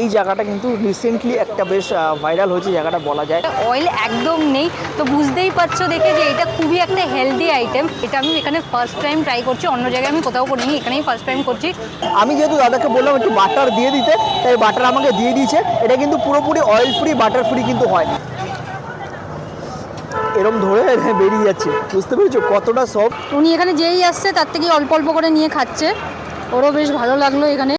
এই জায়গাটা কিন্তু রিসেন্টলি একটা বেশ ভাইরাল হয়েছে জায়গাটা বলা যায়। অয়েল একদম নেই। তো বুঝতেই পারছ দেখে যে এটা খুবই একটা হেলদি আইটেম এটা আমি এখানে ফার্স্ট টাইম ট্রাই করছি অন্য জায়গায় আমি কোথাও করিনি এখানেই ফার্স্ট টাইম করছি। আমি যেহেতু দাদাকে বললাম একটু বাটার দিয়ে দিতে তাই বাটার আমাকে দিয়ে দিয়েছে। এটা কিন্তু পুরোপুরি অয়েল ফ্রি বাটার ফ্রি কিন্তু হয়। এরম ধরে বেরিয়ে যাচ্ছে। বুঝতে পেরেছ কতটা সব উনি এখানে যেই আসছে তার থেকে অল্প অল্প করে নিয়ে খাচ্ছে। ওরও বেশ ভালো লাগল এখানে।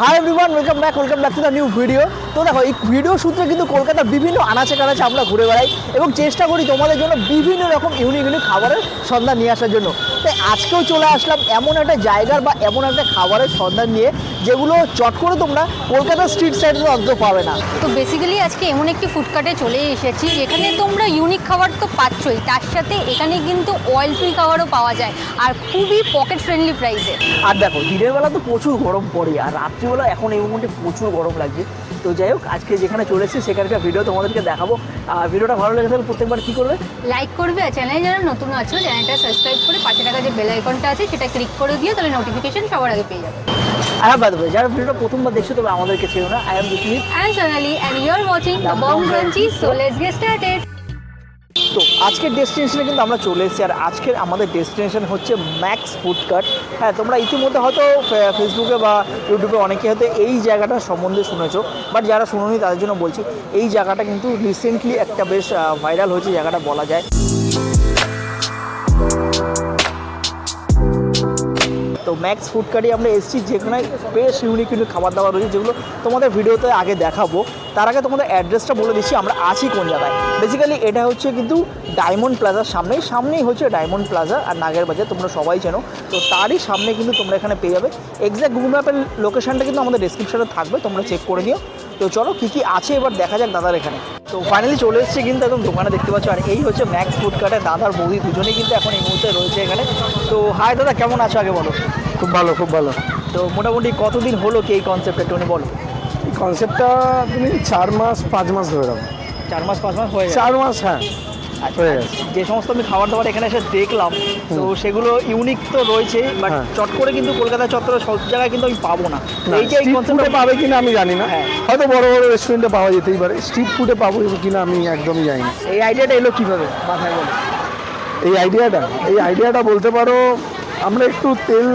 Hi everyone welcome back welcome back to the new video তো দেখো, এই ভিডিও সূত্রে কিন্তু কলকাতার বিভিন্ন আনাচে কানাচে আমরা ঘুরে বেড়াই এবং চেষ্টা করি তোমাদের জন্য বিভিন্ন রকম ইউনিক ইউনিক খাবারের সন্ধান নিয়ে আসার জন্য। তাই আজকেও চলে আসলাম এমন একটা জায়গার বা এমন একটা খাবারের সন্ধান নিয়ে যেগুলো চট করে তোমরা কলকাতা স্ট্রিট সাইডে অন্তত পাবে না। তো বেসিক্যালি আজকে এমন একটি ফুডকার্টে চলে এসেছি এখানে তোমরা ইউনিক খাবার তো পাচ্ছই তার সাথে এখানে কিন্তু অয়েল ফ্রি খাবারও পাওয়া যায় আর খুবই পকেট ফ্রেন্ডলি প্রাইসে আর দেখো দিনের বেলা তো প্রচুর গরম পড়ে আর রাত্রিবেলা এখন এই মুহূর্তে প্রচুর গরম লাগছে। তো যাই হোক আজকে যেখানে চলে এসেছি সেখানকার ভিডিও তোমাদেরকে দেখাবো। আর ভিডিওটা ভালো লেগে থাকলে প্রত্যেকবার কী করবে? লাইক করবে আর চ্যানেলে যারা নতুন আছো চ্যানেলটা সাবস্ক্রাইব করে পাশে টাকা যে বেল আইকনটা আছে সেটা ক্লিক করে দিও তাহলে নোটিফিকেশন সবার আগে পেয়ে যাবে। আর বাদ যারা ভিডিওটা প্রথমবার দেখছ তবে আমাদেরকে ছিল না I am Bismit Sonali and you are watching the Bong Crunchy so let's get started. তো আজকের ডেস্টিনেশনে কিন্তু আমরা চলে এসেছি। আর আজকের আমাদের ডেস্টিনেশন হচ্ছে ম্যাক্স ফুড কার্ট হ্যাঁ তোমরা ইতিমধ্যে হয়তো ফেসবুকে বা ইউটিউবে অনেকে হয়তো এই জায়গাটা সম্বন্ধে শুনেছো। বাট যারা শুনোনি, তাদের জন্য বলছি, এই জায়গাটা কিন্তু রিসেন্টলি একটা বেশ ভাইরাল হয়েছে, জায়গাটা বলা যায়। তো ম্যাক্স ফুড কার্টে আমরা এসেছি যেখানে বেশ ইউনিক ইউনিক খাবার দাবার রয়েছে যেগুলো তোমাদের ভিডিওতে আগে দেখাবো। তার আগে তোমাদের অ্যাড্রেসটা বলে দিচ্ছি, আমরা আছি কোন জায়গায়? বেসিক্যালি এটা হচ্ছে কিন্তু ডায়মন্ড প্লাজার সামনেই সামনেই হচ্ছে ডায়মন্ড প্লাজা আর নাগের বাজার, তোমরা সবাই চেনো। তো তারই সামনে কিন্তু তোমরা এখানে পেয়ে যাবে। এক্স্যাক্ট গুগল ম্যাপের লোকেশানটা কিন্তু আমাদের ডিসক্রিপশানে থাকবে, তোমরা চেক করে নিও। তো চলো কী কী আছে এবার দেখা যাক দাদার এখানে। তো ফাইনালি চলে এসেছে কিন্তু একদম দোকানে দেখতে পাচ্ছ আর এই হচ্ছে ম্যাক্স ফুড কার্টের দাদার বৌদি দুজনেই কিন্তু এখন এই মুহূর্তে রয়েছে এখানে। তো হায় দাদা কেমন আছো আগে বলো? খুব ভালো খুব ভালো। তো মোটামুটি কতদিন হলো কি এই কনসেপ্টটা একটু বলো। এই কনসেপ্টটা তুমি চার মাস পাঁচ মাস ধরে রাখো। চার মাস পাঁচ মাস হয়ে চার মাস হ্যাঁ। যে সমস্ত আমি খাবার দাবার এখানে এসে দেখলাম তো সেগুলো ইউনিক তো রয়েছে বাট হ্যাঁ। চট করে কিন্তু কলকাতা চত্বরে সব জায়গায় কিন্তু আমি পাবো না। এই যে এই street কনসেপ্টে food পাবে কিনা আমি জানি না। হ্যাঁ। হয়তো বড় বড় রেস্টুরেন্টে পাওয়া যেতেই পারে। স্ট্রিট ফুডে পাবো কিনা আমি একদমই জানি না। এই আইডিয়াটা এলো কীভাবে? মাথায় বলো। এই আইডিয়াটা এই আইডিয়াটা বলতে পারো আমরা একটু তেল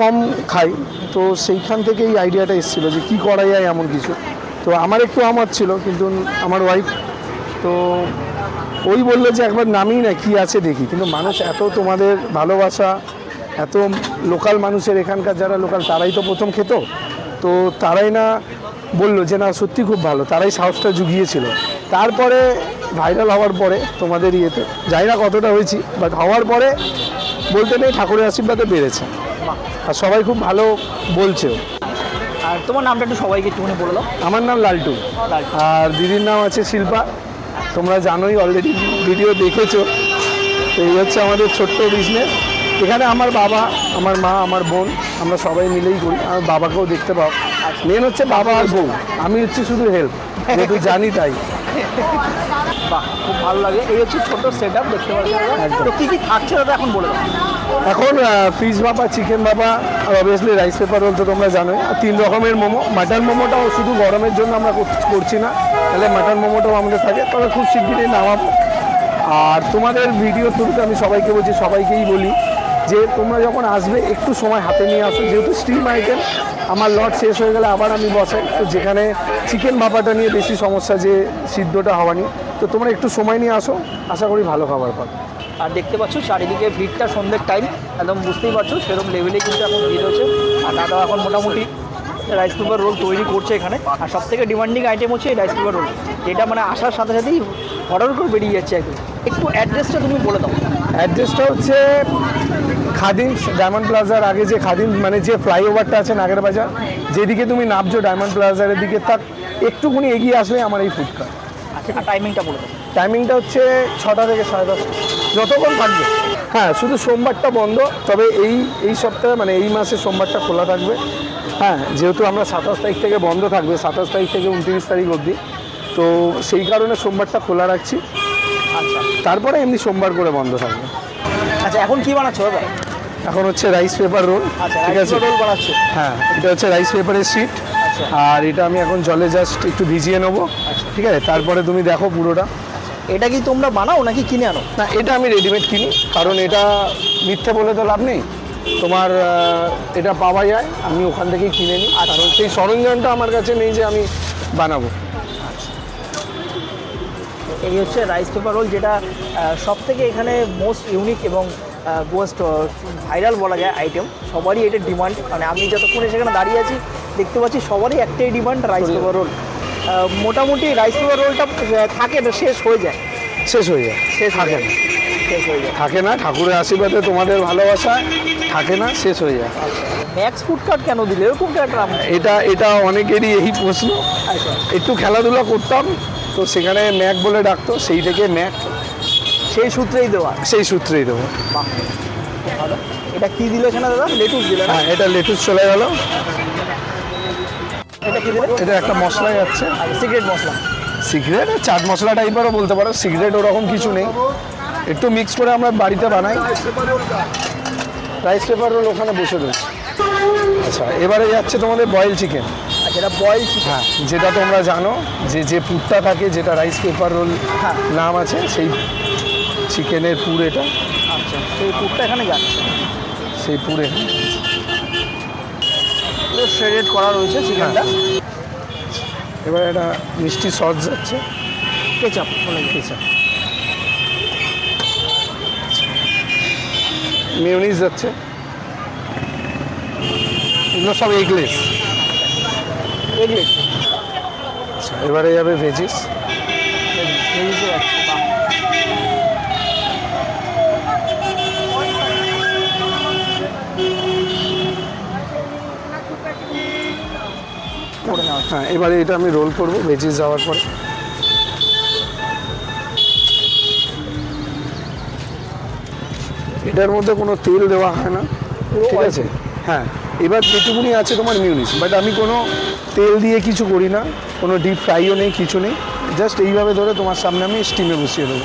কম খাই তো সেইখান থেকে এই আইডিয়াটা এসেছিল যে কি করা যায় এমন কিছু। তো আমার একটু আমার ছিল কিন্তু আমার ওয়াইফ তো ওই বলল যে একবার নামি না কি আছে দেখি। কিন্তু মানুষ এত তোমাদের ভালোবাসা এত লোকাল মানুষের এখানকার যারা লোকাল তারাই তো প্রথম খেত। তো তারাই না বলল যে না সত্যি খুব ভালো। তারাই সাহসটা জুগিয়েছিল। তারপরে ভাইরাল হওয়ার পরে তোমাদের ইয়েতে যাই না কতটা হয়েছি বাট হওয়ার পরে বলতে নেই ঠাকুরের আশীর্বাদে বেড়েছে। আর সবাই খুব ভালো বলছেও আর তোমার নামটা একটু সবাইকে একটুখানি বলে দাও। আমার নাম লালটু। লালটু। আর দিদির নাম আছে শিল্পা। তোমরা জানোই অলরেডি ভিডিও দেখেছ। তো এই হচ্ছে আমাদের ছোট্ট বিজনেস এখানে আমার বাবা আমার মা আমার বোন আমরা সবাই মিলেই করি আমার বাবাকেও দেখতে পাও। মেন হচ্ছে বাবা আর বউ। আমি হচ্ছে শুধু হেল্প যেহেতু জানি তাই। বাহ খুব ভালো লাগে। এই হচ্ছে ছোট সেট আপ দেখতে পাচ্ছি। কী কী থাকছে দাদা এখন বলে এখন ফিশ ভাপা চিকেন ভাপা আর অবভিয়াসলি রাইস পেপার রোল তো তোমরা জানোই। আর তিন রকমের মোমো। মাটন মোমোটাও শুধু গরমের জন্য আমরা করছি না। তাহলে মাটন মোমোটাও আমাদের থাকে, তবে খুব শিগগিরই নামাবো। আর তোমাদের ভিডিও শুরুতে আমি সবাইকে বলছি, সবাইকেই বলি যে তোমরা যখন আসবে, একটু সময় হাতে নিয়ে আসো। যেহেতু স্টিম আইটেম আমার লট শেষ হয়ে গেলে আবার আমি বসাই তো যেখানে চিকেন ভাপাটা নিয়ে বেশি সমস্যা যে সিদ্ধটা হওয়া নিয়ে তো তোমরা একটু সময় নিয়ে আসো। আশা করি ভালো খাবার পাবে। আর দেখতে পাচ্ছ, চারিদিকে ভিড়টা সন্ধ্যের টাইম একদম বুঝতেই পারছ, সেরকম লেভেলে কিন্তু এখন ভিড় হচ্ছে। আর এখন মোটামুটি রাইস পেপার রোল তৈরি করছে এখানে। আর সব থেকে ডিমান্ডিং আইটেম হচ্ছে এই রাইস পেপার রোল যেটা মানে আসার সাথে সাথেই অর্ডার করে বেরিয়ে যাচ্ছে একদম। একটু অ্যাড্রেসটা তুমি বলে দাও। অ্যাড্রেসটা হচ্ছে খাদিম ডায়মন্ড প্লাজার আগে যে খাদিম মানে যে ফ্লাইওভারটা আছে নাগের বাজার যেদিকে তুমি নামছো ডায়মন্ড প্লাজারের দিকে তার একটুখানি এগিয়ে আসলে আমার এই ফুড কার্ট আচ্ছা টাইমিংটা বলে দাও। টাইমিংটা হচ্ছে ছটা থেকে সাড়ে দশটা। যতক্ষণ থাকবে। হ্যাঁ শুধু সোমবারটা বন্ধ তবে এই এই সপ্তাহে মানে এই মাসে সোমবারটা খোলা থাকবে। হ্যাঁ যেহেতু আমরা সাতাশ তারিখ থেকে বন্ধ থাকবে সাতাশ তারিখ থেকে উনত্রিশ তারিখ অবধি। তো সেই কারণে সোমবারটা খোলা রাখছি। আচ্ছা। তারপরে এমনি সোমবার করে বন্ধ থাকবে। আচ্ছা এখন কি বানাচ্ছ দাদা এখন হচ্ছে রাইস পেপার রোল আচ্ছা ঠিক আছে? রোল বানাচ্ছ? হ্যাঁ এটা হচ্ছে রাইস পেপারের শিট আচ্ছা। আর এটা আমি এখন জলে জাস্ট একটু ভিজিয়ে নেব। ঠিক আছে? তারপরে তুমি দেখো পুরোটা। এটা কি তোমরা বানাও নাকি কিনে আনো? না এটা আমি রেডিমেড কিনি। কারণ এটা মিথ্যে বলে তো লাভ নেই। তোমার এটা পাওয়া যায় আমি ওখান থেকেই কিনে নিই। আর কারণ সেই সরঞ্জামটা আমার কাছে নেই যে আমি বানাবো। এই হচ্ছে রাইস পেপার রোল যেটা সব থেকে এখানে মোস্ট ইউনিক এবং মোস্ট ভাইরাল বলা যায় আইটেম সবারই এটা ডিমান্ড মানে আমি যতক্ষণে সেখানে দাঁড়িয়ে আছি দেখতে পাচ্ছি সবারই একটাই ডিমান্ড রাইস পেপার রোল মোটামুটি রাইস পেপার রোলটা থাকে না শেষ হয়ে যায়। শেষ হয়ে যায়। শেষ থাকে না। শেষ হয়ে যায়। থাকে না। ঠাকুরের আশীর্বাদে তোমাদের ভালোবাসায় থাকে না শেষ হয়ে যায়। ম্যাক্স ফুড কার্ট কেন দিলে? এরকম একটা এটা এটা অনেকেরই এই প্রশ্ন। আচ্ছা। একটু খেলাধুলা করতাম তো সেখানে ম্যাক বলে ডাকতো সেই থেকে ম্যাক সেই সূত্রেই দেওয়া। সেই সূত্রেই দেবো। এটা কি দিলে এখানে দাদা? লেটুস দিলে হ্যাঁ এটা লেটুস চলে গেল। এটা কি দিলে? এটা একটা মশলা যাচ্ছে আর সিক্রেট মশলা। সিগারেট চাট মশলা টাইপেরও বলতে পারো সিগারেট ওরকম কিছু নেই। একটু মিক্স করে আমরা বাড়িতে বানাই। রাইস পেপার রোল ওখানে বসে রয়েছে। আচ্ছা এবারে যাচ্ছে তোমাদের বয়েল চিকেন যেটা বয়েল চিকেন হ্যাঁ যেটা তোমরা জানো যে যে পুরটা থাকে যেটা রাইস পেপার রোল হ্যাঁ। নাম আছে সেই চিকেনের পুর এটা। আচ্ছা সেই ফুডটা এখানে যাচ্ছে। সেই পুরে শ্রেডেড করা রয়েছে চিকেনটা এবার একটা মিষ্টি সস যাচ্ছে। কেচাপ অনেক কেচাপ মেয়নিজ যাচ্ছে। এগুলো সব এগলেস এবারে যাবে ভেজিস। হ্যাঁ এবারে এটা আমি রোল করব ভেজিস যাওয়ার পরে। এটার মধ্যে কোনো তেল দেওয়া হয় না ঠিক আছে? হ্যাঁ এবার যেটুকুনি আছে তোমার মিউনিস বাট আমি কোনো তেল দিয়ে কিছু করি না কোনো ডিপ ফ্রাইও নেই কিছু নেই জাস্ট এইভাবে ধরে তোমার সামনে আমি স্টিমে বসিয়ে দেবো।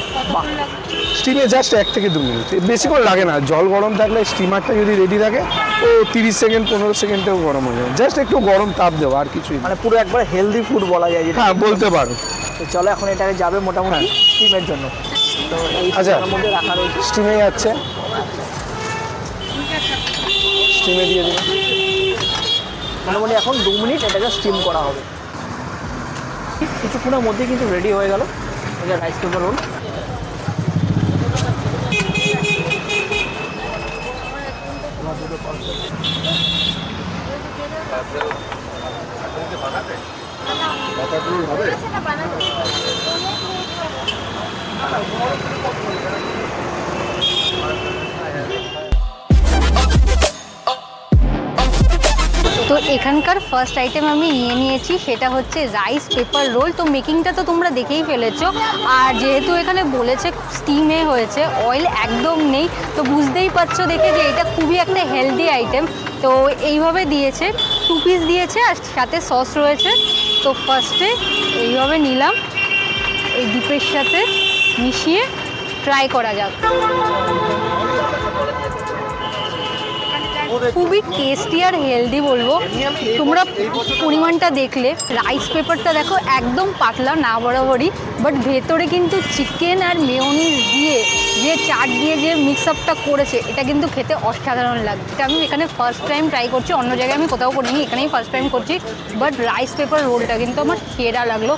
স্টিমে জাস্ট এক থেকে দু মিনিট বেশিক্ষণ লাগে না জল গরম থাকলে স্টিমারটা যদি রেডি থাকে ও তিরিশ সেকেন্ড পনেরো সেকেন্ডেও গরম হয়ে যায় জাস্ট একটু গরম তাপ দেওয়া আর কিছুই মানে পুরো একবার হেলদি ফুড বলা যায় হ্যাঁ বলতে পারো। চলো এখন এটাকে যাবে মোটামুটি স্টিমের জন্য। তো এই আচ্ছা। মধ্যে রাখা রয়েছে। স্টিমে যাচ্ছে। স্টিমে দিয়ে দিলাম। মোটামুটি এখন দু মিনিট এটাকে স্টিম করা হবে। কিছুক্ষণের মধ্যে কিন্তু রেডি হয়ে গেল। এটা রাইস পেপার রোল তো এখানকার ফার্স্ট আইটেম আমি নিয়ে নিয়েছি, সেটা হচ্ছে রাইস পেপার রোল তো মেকিংটা তো তোমরা দেখেই ফেলেছো। আর যেহেতু এখানে বলেছে স্টিমে হয়েছে অয়েল একদম নেই। তো বুঝতেই পারছ দেখে যে এটা খুবই একটা হেলদি আইটেম তো এইভাবে দিয়েছে টু পিস দিয়েছে আর সাথে সস রয়েছে। তো ফার্স্টে এইভাবে নিলাম, এই ডিপের সাথে। মিশিয়ে ট্রাই করা যাক। খুবই টেস্টি আর হেলদি বলব। তোমরা পরিমাণটা দেখলে রাইস পেপারটা দেখো একদম পাতলা না বরাবরই বাট ভেতরে কিন্তু চিকেন আর মেয়নিজ দিয়ে যে চাট দিয়ে যে মিক্স আপটা করেছে, এটা কিন্তু খেতে অসাধারণ লাগছে। এটা আমি এখানে ফার্স্ট টাইম ট্রাই করছি, অন্য জায়গায় আমি কোথাও করিনি, এখানেই ফার্স্ট টাইম করছি বাট রাইস পেপার রোলটা কিন্তু আমার সেরা লাগল।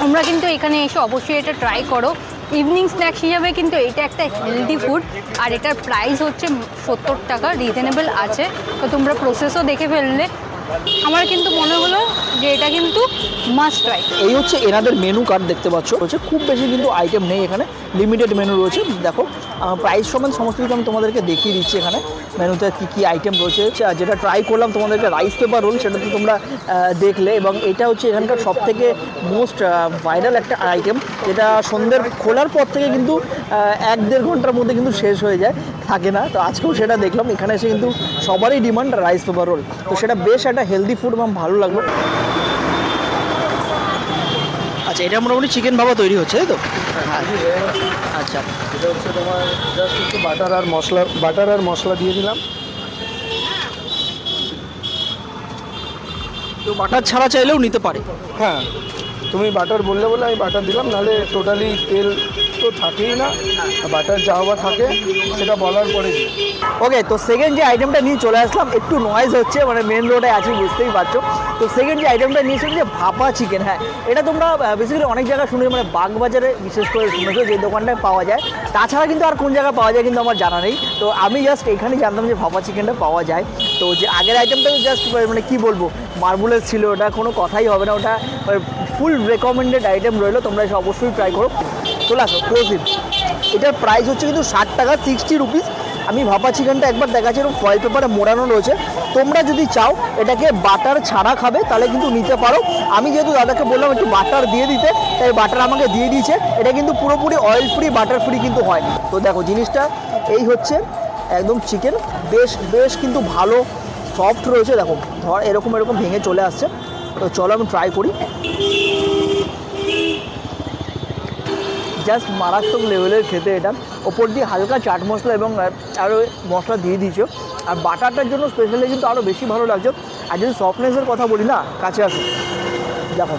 তোমরা কিন্তু এখানে এসে অবশ্যই এটা ট্রাই করো। ইভিনিং স্ন্যাক্স হিসাবে কিন্তু এটা একটা হেলদি ফুড আর এটার প্রাইস হচ্ছে সত্তর টাকা রিজনেবল আছে। তো তোমরা প্রসেসও দেখে ফেললে। আমার কিন্তু মনে হলো যে এটা কিন্তু মাস্ট ট্রাই এই হচ্ছে এনাদের মেনু কার্ড দেখতে পাচ্ছ। হচ্ছে খুব বেশি কিন্তু আইটেম নেই এখানে। লিমিটেড মেনু রয়েছে। দেখো প্রাইস সমান সমস্ত কিছু আমি তোমাদেরকে দেখিয়ে দিচ্ছি এখানে। মেনুতে কী কী আইটেম রয়েছে যেটা ট্রাই করলাম তোমাদেরকে রাইস পেপার রোল সেটা তো তোমরা দেখলে এবং এটা হচ্ছে এখানকার সব থেকে মোস্ট ভাইরাল একটা আইটেম যেটা সন্ধ্যের খোলার পর থেকে কিন্তু এক দেড় ঘণ্টার মধ্যে কিন্তু শেষ হয়ে যায়, থাকে না। তো আজকেও সেটা দেখলাম, এখানে এসে কিন্তু সবারই ডিমান্ড রাইস পেপার রোল তো সেটা বেশ একটা হেলদি ফুড এবং ভালো লাগল। আচ্ছা এটা মোটামুটি চিকেন ভাবা তৈরি হচ্ছে, তাই তো? হ্যাঁ। আচ্ছা। এটা হচ্ছে তোমার জাস্ট একটু বাটার আর মশলা বাটার আর মশলা দিয়ে দিলাম। তো বাটার ছাড়া চাইলেও নিতে পারে। হ্যাঁ। তুমি বাটার বললে বলে আমি বাটার দিলাম নাহলে টোটালি তেল তো থাকেই না বাটার যা হওয়া থাকে, সেটা বলার পরে ওকে তো সেকেন্ড যে আইটেমটা নিয়ে চলে আসলাম, একটু নয়েজ হচ্ছে মানে মেন রোডে আছি, বুঝতেই পারছ। তো সেকেন্ড যে আইটেমটা নিয়ে যে ভাপা চিকেন হ্যাঁ এটা তোমরা বেসিক্যালি অনেক জায়গায় শুনেছো মানে বাগবাজারে বিশেষ করে শুনেছো যে দোকানটায় পাওয়া যায়। তাছাড়া কিন্তু আর কোন জায়গায় পাওয়া যায় কিন্তু আমার জানা নেই। তো আমি জাস্ট এখানে জানতাম যে ভাপা চিকেনটা পাওয়া যায়। তো যে আগের আইটেমটা জাস্ট মানে কি বলব মার্বুলের ছিল, ওটা কোনো কথাই হবে না, ওটা ফুল রেকমেন্ডেড আইটেম রইল, তোমরা অবশ্যই ট্রাই করো। চলে আসো ক্লোজিভ এটার প্রাইস হচ্ছে কিন্তু ষাট টাকা সিক্সটি রুপিস আমি ভাপা চিকেনটা একবার দেখাচ্ছি, এরকম ফয়েল পেপারে মোড়ানো রয়েছে। তোমরা যদি চাও, এটাকে বাটার ছাড়া খাবে, তাহলে কিন্তু নিতে পারো। আমি যেহেতু দাদাকে বললাম একটু বাটার দিয়ে দিতে, তাই বাটার আমাকে দিয়ে দিয়েছে। এটা কিন্তু পুরোপুরি অয়েল ফ্রি বাটার ফ্রি কিন্তু হয় তো দেখো, জিনিসটা, এই হচ্ছে একদম চিকেন বেশ বেশ কিন্তু ভালো সফট রয়েছে। দেখো, ধর, এরকম এরকম ভেঙে চলে আসছে। তো চলো আমি ট্রাই করি। জাস্ট মারাত্মক লেভেলের খেতে এটা। ওপর দিয়ে হালকা চাট মশলা এবং আরও মশলা দিয়ে দিয়েছ। আর বাটারটার জন্য স্পেশালি কিন্তু আরও বেশি ভালো লাগছে। আর যদি সফটনেসের কথা বলি না, কাছে আসো। দেখো।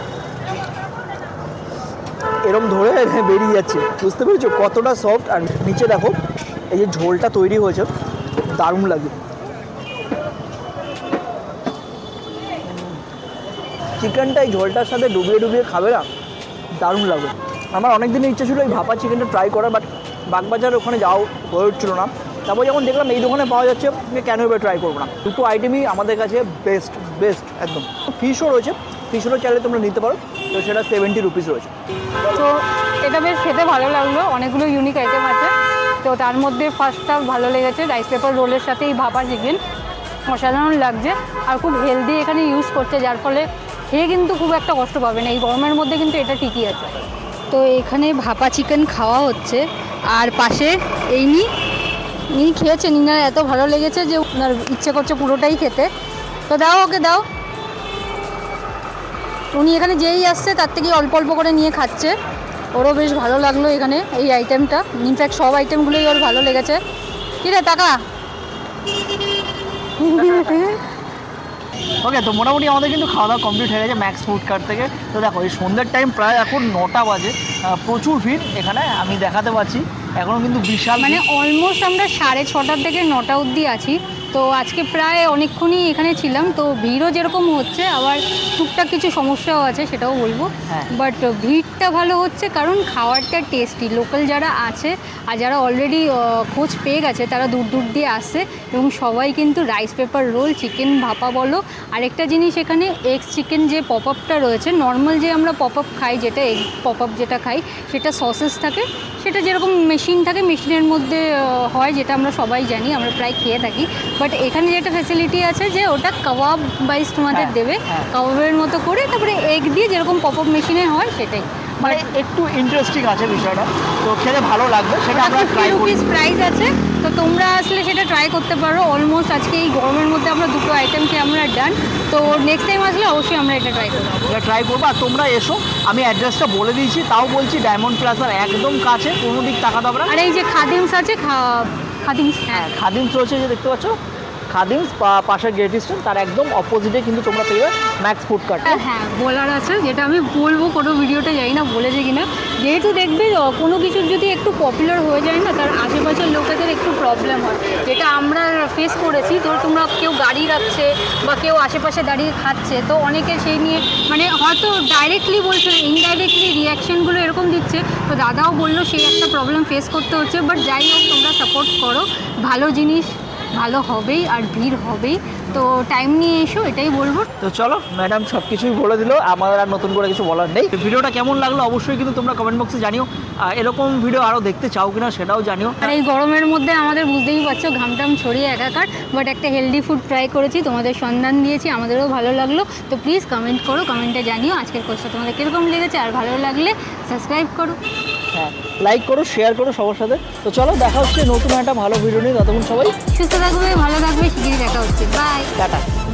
এরম ধরে বেরিয়ে যাচ্ছে। বুঝতে পেরেছ? কতটা সফট আর নিচে দেখো, এই যে ঝোলটা তৈরি হয়েছে। দারুণ লাগে। চিকেনটা এই ঝোলটার সাথে ডুবিয়ে ডুবিয়ে খাবে না? দারুণ লাগবে। আমার অনেক দিনের ইচ্ছা ছিল এই ভাপা চিকেনটা ট্রাই করার বাট বাগবাজার ওখানে যাও হয়ে উঠছিল না। তারপর যখন দেখলাম এই দোকানে পাওয়া যাচ্ছে কেন এবার ট্রাই করব না? দুটো আইটেমই আমাদের কাছে বেস্ট বেস্ট একদম। ফিশও রয়েছে ফিশও চাইলে তোমরা নিতে পারো, তো সেটা সেভেন্টি রুপিস রয়েছে। তো এটা বেশ খেতে ভালো লাগল, অনেকগুলো ইউনিক আইটেম আছে। তো তার মধ্যে ফার্স্টটা ভালো লেগেছে রাইস পেপার রোলের সাথে এই ভাপা চিকেন অসাধারণ লাগছে, আর খুব হেলদি এখানে ইউজ করছে, যার ফলে খেয়ে কিন্তু খুব একটা কষ্ট পাবে না। এই গরমের মধ্যে কিন্তু এটা ঠিকই আছে। তো এখানে ভাপা চিকেন খাওয়া হচ্ছে। আর পাশে এই নি ইনি খেয়েছেন ইনার এত ভালো লেগেছে যে ওনার ইচ্ছে করছে পুরোটাই খেতে। তো দাও ওকে দাও। উনি এখানে যেই আসছে তার থেকে অল্প অল্প করে নিয়ে খাচ্ছে। ওরও বেশ ভালো লাগল এখানে এই আইটেমটা ইনফ্যাক্ট সব আইটেমগুলোই ওর ভালো লেগেছে। কি রে টাকা? ওকে তো মোটামুটি আমাদের কিন্তু খাওয়া দাওয়া কমপ্লিট হয়ে গেছে ম্যাক্স ফুড কার্ট থেকে। তো দেখো এই সন্ধ্যের টাইম প্রায় এখন নটা বাজে। প্রচুর ভিড় এখানে আমি দেখাতে পাচ্ছি। এখনও কিন্তু বিশাল মানে অলমোস্ট আমরা সাড়ে ছটার থেকে নটা অবধি আছি। তো আজকে প্রায় অনেকক্ষণই এখানে ছিলাম তো ভিড়ও যেরকম হচ্ছে আবার টুকটাক কিছু সমস্যাও আছে সেটাও বলব। হ্যাঁ। বাট ভিড়টা ভালো হচ্ছে কারণ খাওয়ারটা টেস্টি লোকাল যারা আছে আর যারা অলরেডি খোঁজ পেয়ে গেছে তারা দূর দূর দিয়ে আসছে এবং সবাই কিন্তু রাইস পেপার রোল চিকেন ভাপা বলো। আরেকটা জিনিস এখানে এগস চিকেন যে পপ আপটা রয়েছে নর্মাল যে আমরা পপ আপ খাই যেটা এগ পপ আপ যেটা খাই সেটা সসেস থাকে। সেটা যেরকম মেশিন থাকে মেশিনের মধ্যে হয় যেটা আমরা সবাই জানি আমরা প্রায় খেয়ে থাকি। বাট এখানে যেটা ফ্যাসিলিটি আছে যে ওটা কাবাব বাইস তোমাদের হ্যাঁ, দেবে। হ্যাঁ। কাবাবের মতো করে তারপরে এগ দিয়ে যেরকম পপ আপ মেশিনে হয় সেটাই। মানে একটু ইন্টারেস্টিং আছে বিষয়টা। তো খেতে ভালো লাগবে সেটা আমরা ফিফটি ট্রাই করি। প্রাইস আছে। তো তোমরা আসলে সেটা ট্রাই করতে পারো। অলমোস্ট আজকে এই গরমের মধ্যে আমরা দুটো আইটেম আইটেমকে আমরা ডান তো নেক্সট টাইম আসলে অবশ্যই আমরা এটা ট্রাই করব। এটা ট্রাই করব। আর তোমরা এসো আমি অ্যাড্রেসটা বলে দিয়েছি তাও বলছি ডায়মন্ড প্লাজার একদম কাছে কোনো দিক টাকা না। আর এই যে খাদিমস আছে খা- খাদিমস হ্যাঁ। খাদিমস যে দেখতে পাচ্ছ? খাদিমস পাশের গেট স্টেশন তার একদম অপোজিটে কিন্তু তোমরা পেয়ে ম্যাক্স ফুড কার্ট হ্যাঁ, বলার আছে যেটা আমি বলব কোনো ভিডিওটা জানি না বলেছে কিনা। যেহেতু দেখবে কোনো কিছুর যদি একটু পপুলার হয়ে যায় না তার আশেপাশের লোকেদের একটু প্রবলেম হয়। যেটা আমরা ফেস করেছি ধর তোমরা কেউ গাড়ি রাখছে বা কেউ আশেপাশে দাঁড়িয়ে খাচ্ছে তো অনেকে সেই নিয়ে মানে হয়তো ডাইরেক্টলি বলছে ইনডাইরেক্টলি রিয়াকশনগুলো এরকম দিচ্ছে। তো দাদাও বলল সেই একটা প্রবলেম ফেস করতে হচ্ছে বাট যাই হোক তোমরা সাপোর্ট করো। ভালো জিনিস ভালো হবেই আর ভিড় হবেই। তো টাইম নিয়ে এসো এটাই বলব। তো চলো ম্যাডাম সব কিছুই বলে দিল আমাদের আর নতুন করে কিছু বলার নেই। ভিডিওটা কেমন লাগল অবশ্যই কিন্তু তোমরা কমেন্ট বক্সে জানিও। এরকম ভিডিও আরও দেখতে চাও কিনা সেটাও জানিও। আর এই গরমের মধ্যে আমাদের বুঝতেই পারছ ঘামটাম ছড়িয়ে একাকার বাট একটা হেলদি ফুড ট্রাই করেছি তোমাদের সন্ধান দিয়েছি আমাদেরও ভালো লাগল। তো প্লিজ কমেন্ট করো কমেন্টে জানিও আজকের কোর্সটা তোমাদের কীরকম লেগেছে আর ভালো লাগলে সাবস্ক্রাইব করো। হ্যাঁ লাইক করো শেয়ার করো সবার সাথে। তো চলো দেখা হচ্ছে নতুন একটা ভালো ভিডিও নিয়ে। ততক্ষণ সবাই সুস্থ থাকবে ভালো থাকবে শিগগিরই দেখা হচ্ছে। By Bye-bye.